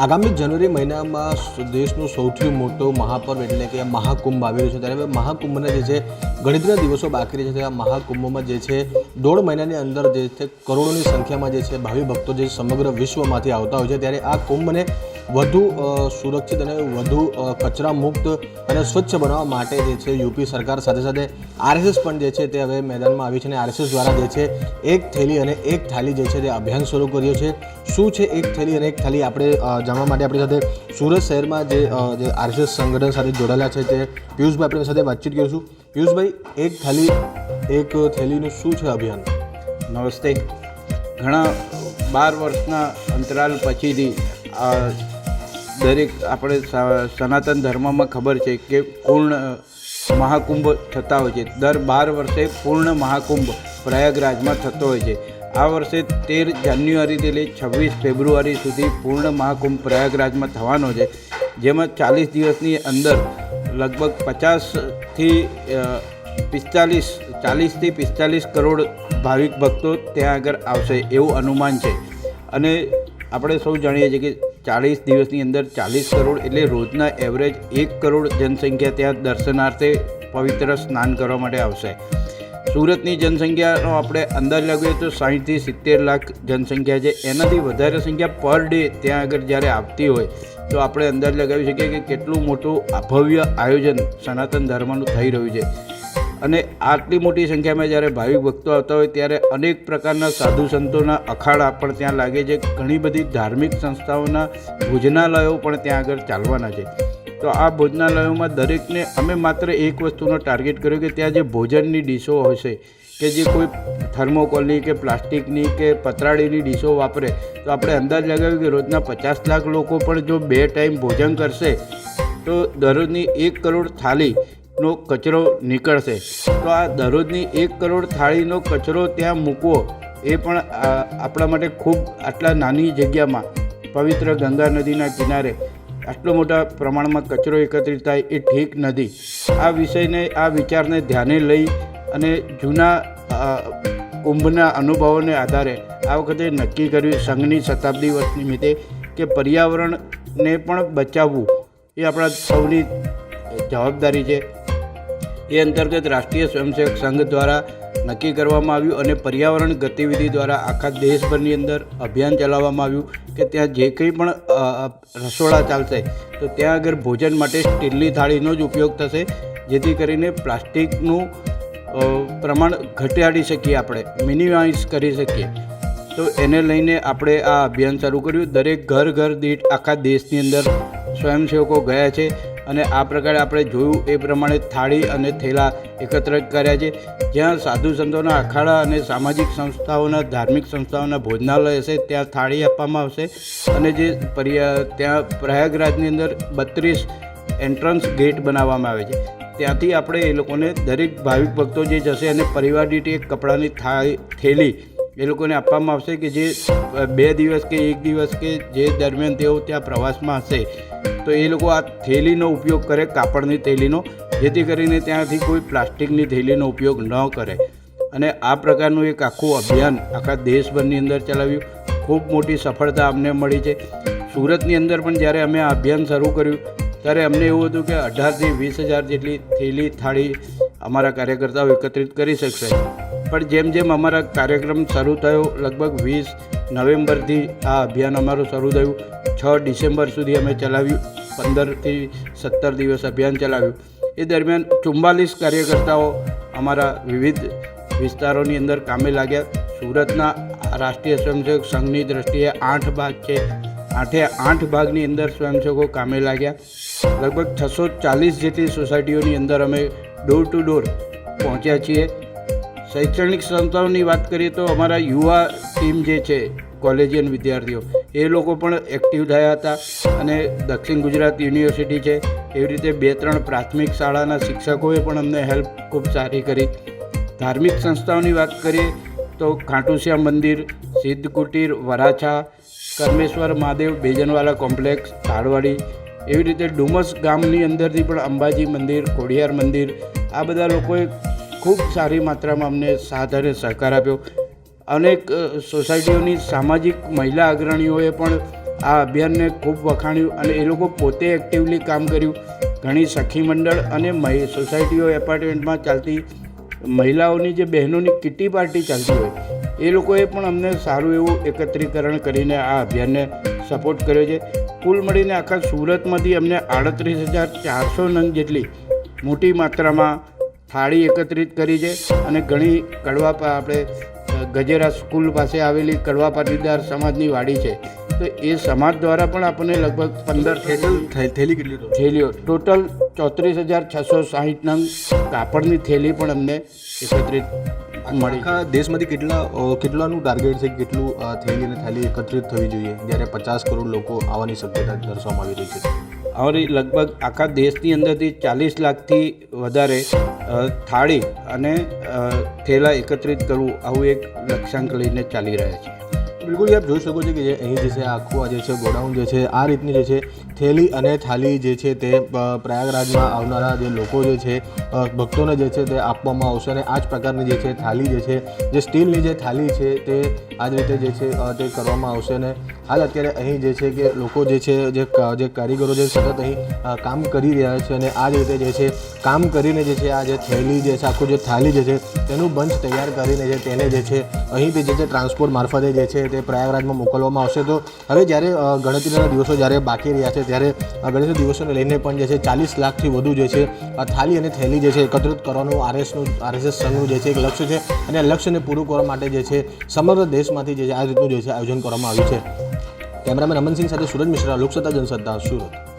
આગામી જાન્યુઆરી મહિનામાં દેશનું સૌથી મોટો મહાપર્વ એટલે કે મહાકુંભ આવી રહ્યો છે. ત્યારે મહાકુંભના જે છે, ગણિતના દિવસો બાકી છે. ત્યારે મહાકુંભમાં જે છે, દોઢ મહિનાની અંદર જે છે, કરોડોની સંખ્યામાં જે છે, ભાવિ ભક્તો જે સમગ્ર વિશ્વમાંથી આવતા હોય છે. ત્યારે આ કુંભને વધુ સુરક્ષિત અને વધુ કચરા મુક્ત અને સ્વચ્છ બનાવવા માટે જે છે યુપી સરકાર સાથે સાથે આરએસએસ પણ જે છે તે હવે મેદાનમાં આવી છે અને આરએસએસ દ્વારા જે છે એક થેલી અને એક થાળી જે છે તે અભિયાન શરૂ કર્યું છે. શું છે એક થેલી અને એક થાળી આપણે જાણવા માટે આપણી સાથે સુરત શહેરમાં જે આરએસએસ સંગઠન સાથે જોડાયેલા છે તે પિયુષભાઈ આપણી સાથે વાતચીત કરીશું. પિયુષભાઈ, એક થાળી એક થેલીનું શું છે અભિયાન? નમસ્તે. ઘણા બાર વર્ષના અંતરાલ પછીથી દરેક આપણે સનાતન ધર્મમાં ખબર છે કે પૂર્ણ મહાકુંભ થતા હોય છે. દર બાર વર્ષે પૂર્ણ મહાકુંભ પ્રયાગરાજમાં થતો હોય છે. આ વર્ષે તેર જાન્યુઆરીથી લઈ છવ્વીસ ફેબ્રુઆરી સુધી પૂર્ણ મહાકુંભ પ્રયાગરાજમાં થવાનો છે. જેમાં ચાલીસ દિવસની અંદર લગભગ પચાસથી પિસ્તાલીસ ચાલીસથી પિસ્તાલીસ કરોડ ભાવિક ભક્તો ત્યાં આગળ આવશે એવું અનુમાન છે. અને આપણે સૌ જાણીએ છીએ કે ચાલીસ દિવસની અંદર ચાલીસ કરોડ એટલે રોજના એવરેજ એક કરોડ જનસંખ્યા ત્યાં દર્શનાર્થે પવિત્ર સ્નાન કરવા માટે આવશે. સુરતની જનસંખ્યાનો આપણે અંદાજ લગાવીએ તો સાહીઠથી સિત્તેર લાખ જનસંખ્યા છે. એનાથી વધારે સંખ્યા પર ડે ત્યાં આગળ જ્યારે આવતી હોય, તો આપણે અંદાજ લગાવી શકીએ કે કેટલું મોટું ભવ્ય આયોજન સનાતન ધર્મનું થઈ રહ્યું છે. અને આટલી મોટી સંખ્યામાં જ્યારે ભાવિક ભક્તો આવતા હોય ત્યારે અનેક પ્રકારના સાધુ સંતોના અખાડા પણ ત્યાં લાગે છે. ઘણી બધી ધાર્મિક સંસ્થાઓના ભોજનાલયો પણ ત્યાં આગળ ચાલવાના છે. તો આ ભોજનાલયોમાં દરેકને અમે માત્ર એક વસ્તુનો ટાર્ગેટ કર્યો કે ત્યાં જે ભોજનની ડીશો હશે, કે જે કોઈ થર્મોકોલની કે પ્લાસ્ટિકની કે પતરાળીની ડીશો વાપરે, તો આપણે અંદાજ લગાવ્યો કે રોજના પચાસ લાખ લોકો પણ જો બે ટાઈમ ભોજન કરશે, તો દરરોજની એક કરોડ થાળીનો કચરો નીકળશે. તો આ દરરોજની એક કરોડ થાળીનો કચરો ત્યાં મૂકવો, એ પણ આપણા માટે ખૂબ આટલા નાની જગ્યામાં. પવિત્ર ગંગા નદીના કિનારે આટલો મોટા પ્રમાણમાં કચરો એકત્રિત થાય એ ઠીક નથી. આ વિષયને, આ વિચારને ધ્યાને લઈ અને જૂના કુંભના અનુભવોને આધારે આ વખતે નક્કી કર્યું સંઘની શતાબ્દી વર્ષ નિમિત્તે કે પર્યાવરણને પણ બચાવવું એ આપણા સૌની જવાબદારી છે. એ અંતર્ગત રાષ્ટ્રીય સ્વયંસેવક સંઘ દ્વારા નક્કી કરવામાં આવ્યું અને પર્યાવરણ ગતિવિધિ દ્વારા આખા દેશભરની અંદર અભિયાન ચલાવવામાં આવ્યું કે ત્યાં જે કંઈ પણ રસોડા ચાલશે, તો ત્યાં આગળ ભોજન માટે સ્ટીલની થાળીનો જ ઉપયોગ થશે, જેથી કરીને પ્લાસ્ટિકનું પ્રમાણ ઘટાડી શકીએ આપણે, મિનિમાઇઝ કરી શકીએ. તો એને લઈને આપણે આ અભિયાન શરૂ કર્યું. દરેક ઘર ઘર દીઠ આખા દેશની અંદર સ્વયંસેવકો ગયા છે. અને આ પ્રકારે આપણે જોયું એ પ્રમાણે થાળી અને થેલા એકત્ર કર્યા છે. જ્યાં સાધુ સંતોના અખાડા અને સામાજિક સંસ્થાઓના, ધાર્મિક સંસ્થાઓના ભોજનાલય હશે, ત્યાં થાળી આપવામાં આવશે. અને જે પર્યા, ત્યાં પ્રયાગરાજની અંદર બત્રીસ એન્ટ્રન્સ ગેટ બનાવવામાં આવે છે. ત્યાંથી આપણે એ લોકોને દરેક ભાવિક ભક્તો જે જશે અને પરિવાર દીઠ એક કપડાની થાળી, થેલી એ લોકોને આપવામાં આવશે કે જે બે દિવસ કે એક દિવસ કે જે દરમિયાન તેઓ ત્યાં પ્રવાસમાં હશે, તો એ લોકો આ થેલીનો ઉપયોગ કરે, કાપડની થેલીનો, જેથી કરીને ત્યાંથી કોઈ પ્લાસ્ટિકની થેલીનો ઉપયોગ ન કરે. અને આ પ્રકારનું એક આખું અભિયાન આખા દેશભરની અંદર ચલાવ્યું. ખૂબ મોટી સફળતા અમને મળી છે. સુરતની અંદર પણ જ્યારે અમે આ અભિયાન શરૂ કર્યું, ત્યારે અમને એવું હતું કે અઢારથી વીસ હજાર જેટલી થેલી થાળી અમારા કાર્યકર્તાઓ એકત્રિત કરી શકશે. પણ જેમ જેમ અમારા કાર્યક્રમ શરૂ થયો, લગભગ વીસ નવેમ્બરથી આ અભિયાન અમારું શરૂ થયું. છ ડિસેમ્બર સુધી અમે ચલાવ્યું. પંદરથી સત્તર દિવસ અભિયાન ચલાવ્યું. એ દરમિયાન ચુમ્બાલીસ કાર્યકર્તાઓ અમારા વિવિધ વિસ્તારોની અંદર કામે લાગ્યા. સુરતના રાષ્ટ્રીય સ્વયંસેવક સંઘની દ્રષ્ટિએ આઠ ભાગ છે. આઠે આઠ ભાગની અંદર સ્વયંસેવકો કામે લાગ્યા. લગભગ છસો ચાલીસ જેટલી સોસાયટીઓની અંદર અમે ડોર ટુ ડોર પહોંચ્યા છીએ. શૈક્ષણિક સંસ્થાઓની વાત કરીએ તો અમારા યુવા ટીમ જે છે કોલેજિયન વિદ્યાર્થીઓ, એ લોકો પણ એક્ટિવ થયા હતા અને દક્ષિણ ગુજરાત યુનિવર્સિટી છે. એવી રીતે બે ત્રણ પ્રાથમિક શાળાના શિક્ષકોએ પણ અમને હેલ્પ ખૂબ સારી કરી. ધાર્મિક સંસ્થાઓની વાત કરીએ તો ખાટુશ્યામ મંદિર સિદ્ધ કુટીર વરાછા, કર્મેશ્વર મહાદેવ બેજનવાલા કોમ્પ્લેક્સ તાળવાડી એવી રીતે ડુમસ ગામની અંદરથી પણ અંબાજી મંદિર, ખોડિયાર મંદિર, આ બધા લોકોએ ખૂબ સારી માત્રામાં અમને સાથ અને સહકાર આપ્યો. અનેક સોસાયટીઓની સામાજિક મહિલા અગ્રણીઓએ પણ આ અભિયાનને ખૂબ વખાણ્યું અને એ લોકો પોતે એક્ટિવલી કામ કર્યું. ઘણી સખી મંડળ અને સોસાયટીઓ, એપાર્ટમેન્ટમાં ચાલતી મહિલાઓની જે બહેનોની કિટી પાર્ટી ચાલતી હોય, એ લોકોએ પણ અમને સારું એવું એકત્રીકરણ કરીને આ અભિયાનને સપોર્ટ કર્યો છે. કુલ મળીને આખા સુરતમાંથી અમને આડત્રીસ હજાર ચારસો નંગ જેટલી મોટી માત્રામાં થાળી એકત્રિત કરી છે અને ઘણી કડવા આપણે ગજેરા સ્કૂલ પાસે આવેલી કડવા પાટીદાર સમાજની વાડી છે. તો એ સમાજ દ્વારા પણ આપણને લગભગ પંદર થેલી થેલીઓ. ટોટલ ચોત્રીસ હજાર છસો સાહીઠ નંગ કાપડની થેલી પણ અમને એકત્રિત આખા દેશમાંથી કેટલા કેટલાનું ટાર્ગેટ છે કેટલું થેલી અને થાલી એકત્રિત થવી જોઈએ જ્યારે પચાસ કરોડ લોકો આવવાની શક્યતા દર્શાવવામાં આવી રહી છે? હવે લગભગ આખા દેશની અંદરથી ચાલીસ લાખથી વધારે થાળી અને થેલા એકત્રિત કરવું આવું એક લક્ષ્યાંક લઈને ચાલી રહ્યા છે. બિલકુલ આપ જોઈ શકો છો કે જે અહીં જે છે આખું આ જે છે ગોડાઉન જે છે આ રીતની જે છે થેલી અને થાલી જે છે તે પ્રયાગરાજમાં આવનારા જે લોકો જે છે ભક્તોને જે છે તે આપવામાં આવશે અને આ જ પ્રકારની જે છે થાલી જે છે જે સ્ટીલની જે થાલી છે તે આ જ રીતે જે છે તે કરવામાં આવશે અને હાલ અત્યારે અહીં જે છે કે લોકો જે છે જે કારીગરો જે સતત અહીં કામ કરી રહ્યા છે અને આ રીતે જે છે કામ કરીને જે છે આ જે થેલી જે છે આખું જે થાલી જે છે તેનું બંચ તૈયાર કરીને જે તેને જે છે અહીંથી જે છે ટ્રાન્સપોર્ટ મારફતે જે છે તે પ્રયાગરાજમાં મોકલવામાં આવશે તો હવે જ્યારે ગણતરીના દિવસો જ્યારે બાકી રહ્યા છે ત્યારે ગણતરી દિવસોને લઈને પણ જે છે ચાલીસ લાખથી વધુ જે છે થાલી અને થેલી જે છે એકત્રિત કરવાનું આરએસનું આરએસએસ સંઘનું જે છે એક લક્ષ્ય છે અને આ લક્ષ્યને પૂરું કરવા માટે જે છે સમગ્ર દેશમાંથી જે છે આ રીતનું જે છે આયોજન કરવામાં આવ્યું છે કેમેરામેન અમનસિંહ સાથે સુરજ મિશ્રા લોકસત્તા જનસત્તા સુરત.